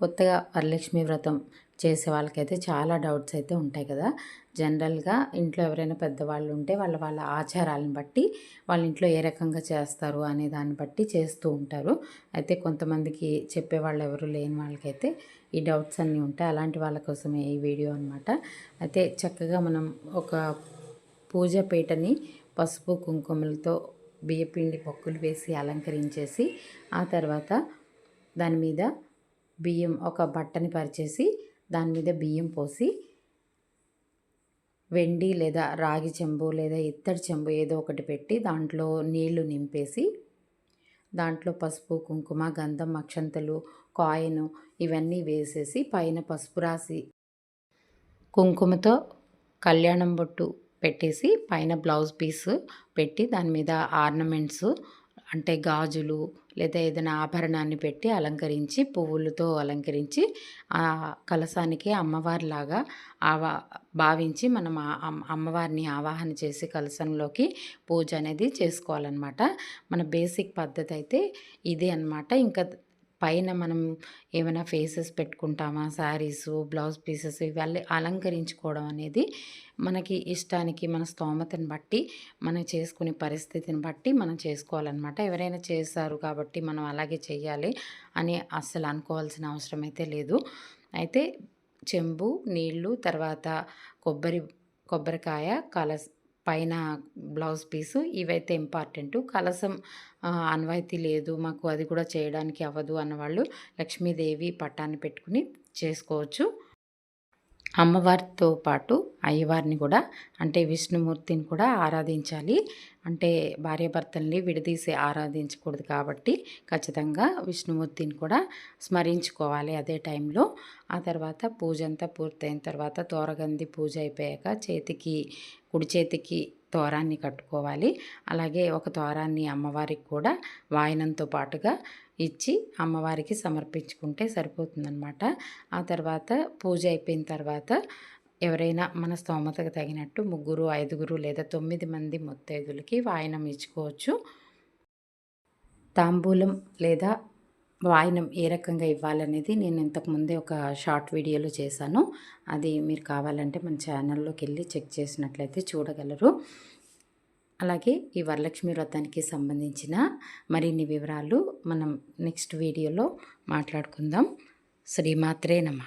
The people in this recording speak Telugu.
కొత్తగా వరలక్ష్మి వ్రతం చేసే వాళ్ళకైతే చాలా డౌట్స్ అయితే ఉంటాయి కదా. జనరల్గా ఇంట్లో ఎవరైనా పెద్దవాళ్ళు ఉంటే వాళ్ళ వాళ్ళ ఆచారాలను బట్టి వాళ్ళ ఇంట్లో ఏ రకంగా చేస్తారు అనే దాన్ని బట్టి చేస్తూ ఉంటారు. అయితే కొంతమందికి చెప్పేవాళ్ళు ఎవరు లేని వాళ్ళకైతే ఈ డౌట్స్ అన్నీ ఉంటాయి. అలాంటి వాళ్ళ కోసమే ఈ వీడియో అనమాట అయితే చక్కగా మనం ఒక పూజ పీటని పసుపు కుంకుమలతో బియ్యపిండి పక్కులు వేసి అలంకరించేసి ఆ తర్వాత దాని మీద బియ్యం ఒక బట్టని పరిచేసి దాని మీద బియ్యం పోసి వెండి లేదా రాగి చెంబు లేదా ఇత్తడి చెంబు ఏదో ఒకటి పెట్టి దాంట్లో నీళ్ళు నింపేసి దాంట్లో పసుపు కుంకుమ గంధం అక్షంతలు కాయిన్ ఇవన్నీ వేసేసి పైన పసుపు రాసి కుంకుమతో కళ్యాణం బొట్టు పెట్టేసి పైన బ్లౌజ్ పీస్ పెట్టి దాని మీద ఆర్నమెంట్స్ అంటే గాజులు లేదా ఏదైనా ఆభరణాన్ని పెట్టి అలంకరించి పువ్వులతో అలంకరించి ఆ కలసానికి అమ్మవారిలాగా ఆవా భావించి మనం అమ్మవారిని ఆవాహన చేసి కలసంలోకి పూజ అనేది చేసుకోవాలన్నమాట. మన బేసిక్ పద్ధతి అయితే ఇదే అనమాట ఇంకా పైన మనం ఏమైనా ఫేసెస్ పెట్టుకుంటామా? శారీస్ బ్లౌజ్ పీసెస్ ఇవన్నీ అలంకరించుకోవడం అనేది మనకి ఇష్టానికి మన స్తోమతని బట్టి మనం చేసుకునే పరిస్థితిని బట్టి మనం చేసుకోవాలన్నమాట. ఎవరైనా చేస్తారు కాబట్టి మనం అలాగే చేయాలి అని అస్సలు అనుకోవాల్సిన అవసరం అయితే లేదు. అయితే చెంబు నీళ్ళు తర్వాత కొబ్బరి కొబ్బరికాయ కలస్ పైన బ్లౌజ్ పీసు ఇవైతే ఇంపార్టెంట్. కలసం అన్వాయితీ లేదు మాకు అది కూడా చేయడానికి అవ్వదు అన్నవాళ్ళు లక్ష్మీదేవి పట్టాన్ని పెట్టుకుని చేసుకోవచ్చు. అమ్మవారితో పాటు అయ్యవారిని కూడా అంటే విష్ణుమూర్తిని కూడా ఆరాధించాలి. అంటే భార్యాభర్తల్ని విడదీసి ఆరాధించకూడదు కాబట్టి ఖచ్చితంగా విష్ణుమూర్తిని కూడా స్మరించుకోవాలి అదే టైంలో. ఆ తర్వాత పూజ అంతా పూర్తయిన తర్వాత తోరగంది పూజ అయిపోయాక చేతికి కుడి చేతికి తోరాన్ని కట్టుకోవాలి. అలాగే ఒక తోరాన్ని అమ్మవారికి కూడా వాయనంతో పాటుగా ఇచ్చి అమ్మవారికి సమర్పించుకుంటే సరిపోతుందనమాట ఆ తర్వాత పూజ అయిపోయిన తర్వాత ఎవరైనా మన స్తోమతకు తగినట్టు ముగ్గురు ఐదుగురు లేదా తొమ్మిది మంది ముత్తైదులకి వాయనం ఇచ్చుకోవచ్చు. తాంబూలం లేదా వాయినం ఏ రకంగా ఇవ్వాలనేది నేను ఇంతకుముందే ఒక షార్ట్ వీడియోలో చేశాను. అది మీరు కావాలంటే మన ఛానల్లోకి వెళ్ళి చెక్ చేసినట్లయితే చూడగలరు. అలాగే ఈ వరలక్ష్మి వ్రతానికి సంబంధించిన మరిన్ని వివరాలు మనం నెక్స్ట్ వీడియోలో మాట్లాడుకుందాం. శ్రీమాత్రే నమ.